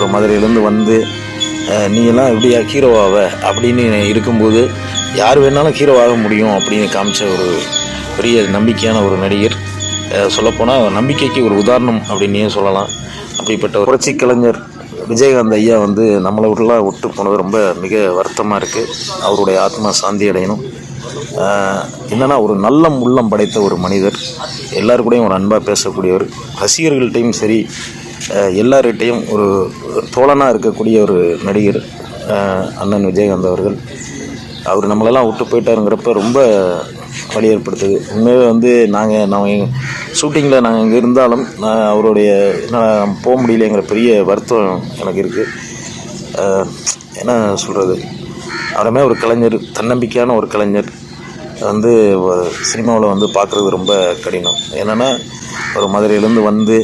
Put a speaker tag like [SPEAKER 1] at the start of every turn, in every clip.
[SPEAKER 1] அப்புறம் மதுரையிலேருந்து வந்து நீயெல்லாம் நீ எல்லாம் எப்படியா ஹீரோவாவ? அப்படின்னு இருக்கும்போது யார் வேணாலும் ஹீரோவாக முடியும் அப்படின்னு காமிச்ச ஒரு பெரிய நம்பிக்கையான ஒரு நடிகர். சொல்லப்போனால் நம்பிக்கைக்கு ஒரு உதாரணம் அப்படின்னே சொல்லலாம். அப்படிப்பட்ட புரட்சி கலைஞர் விஜயகாந்த் ஐயா வந்து நம்மளை விட்டுலாம் விட்டு போனது ரொம்ப மிக வருத்தமாக இருக்குது அவருடைய ஆத்மா சாந்தி அடையணும். என்னென்னா ஒரு நல்ல உள்ளம் படைத்த ஒரு மனிதர். எல்லாருக்கூடையும் கூடயும் ஒரு அன்பாக பேசக்கூடியவர். ரசிகர்கள்ட்டையும் சரி எல்லார்கிட்டையும் ஒரு தோழனாக இருக்கக்கூடிய ஒரு நடிகர் அண்ணன் விஜயகாந்த் அவர்கள். அவர் நம்மளெல்லாம் விட்டு போயிட்டாருங்கிறப்ப ரொம்ப வழி ஏற்படுத்துது. உண்மையாக வந்து நாங்கள் நான் ஷூட்டிங்கில் நாங்கள் இங்கே இருந்தாலும் நான் அவருடைய நான் போக முடியலைங்கிற பெரிய வருத்தம் எனக்கு இருக்குது என்ன சொல்கிறது அவருமே ஒரு கலைஞர் தன்னம்பிக்கையான ஒரு கலைஞர். வந்து சினிமாவில் வந்து பார்க்குறது ரொம்ப கடினம். என்னென்னா ஒரு மதுரையிலேருந்து வந்து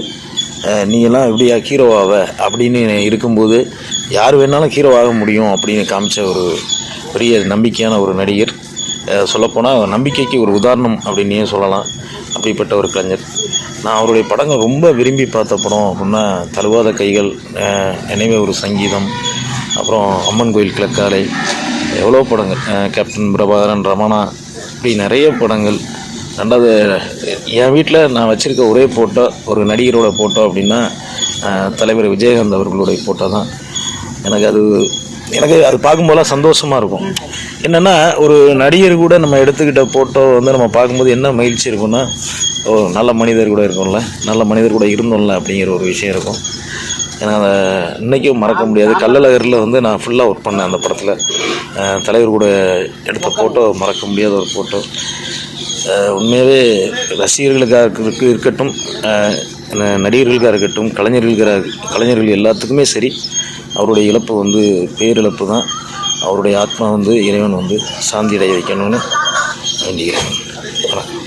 [SPEAKER 1] நீங்களாம் இப்படியா எல்லாம் எப்படியா ஹீரோவாவ? அப்படின்னு இருக்கும்போது யார் வேணாலும் ஹீரோவாக முடியும் அப்படின்னு காமிச்ச ஒரு பெரிய நம்பிக்கையான ஒரு நடிகர். சொல்லப்போனால் நம்பிக்கைக்கு ஒரு உதாரணம் அப்படின்னே சொல்லலாம். அப்படிப்பட்ட ஒரு கலைஞர். நான் அவருடைய படங்கள் ரொம்ப விரும்பி பார்த்த படம் அப்படின்னா தழுவாத கைகள் நினைவே ஒரு சங்கீதம் அப்புறம் அம்மன் கோயில் கிழக்காலை எவ்வளோ படங்கள் கேப்டன் பிரபாகரன் ரமணா இப்படி நிறைய படங்கள் ரெண்டாவது என் வீட்டில் நான் வச்சுருக்க ஒரே ஃபோட்டோ ஒரு நடிகரோட ஃபோட்டோ அப்படின்னா தலைவர் விஜயகாந்த் அவர்களுடைய ஃபோட்டோ தான். எனக்கு அது எனக்கு அது பார்க்கும்போதெல்லாம் சந்தோஷமாக இருக்கும். என்னென்னா ஒரு நடிகர் கூட நம்ம எடுத்துக்கிட்ட ஃபோட்டோ வந்து நம்ம பார்க்கும்போது என்ன மகிழ்ச்சி இருக்கும்னா ஓ நல்ல மனிதர் கூட இருக்கும்ல நல்ல மனிதர் கூட இருந்தோம்ல அப்படிங்கிற ஒரு விஷயம் இருக்கும். ஏன்னா அதை இன்றைக்கும் மறக்க முடியாது. கள்ளழகரில் வந்து நான் ஃபுல்லாக ஒர்க் பண்ணேன் அந்த படத்தில். தலைவர் கூட எடுத்த ஃபோட்டோ மறக்க முடியாத ஒரு ஃபோட்டோ உண்மையாகவே ரசிகர்களுக்காக இருக்கட்டும் நடிகர்களுக்காக இருக்கட்டும் கலைஞர்களுக்காக கலைஞர்கள் எல்லாத்துக்குமே சரி அவருடைய இழப்பு வந்து பேரிழப்பு தான். அவருடைய ஆத்மா வந்து இறைவன் வந்து சாந்தி அடைய வைக்கணும்னு வேண்டிக்கிறேன். வணக்கம்.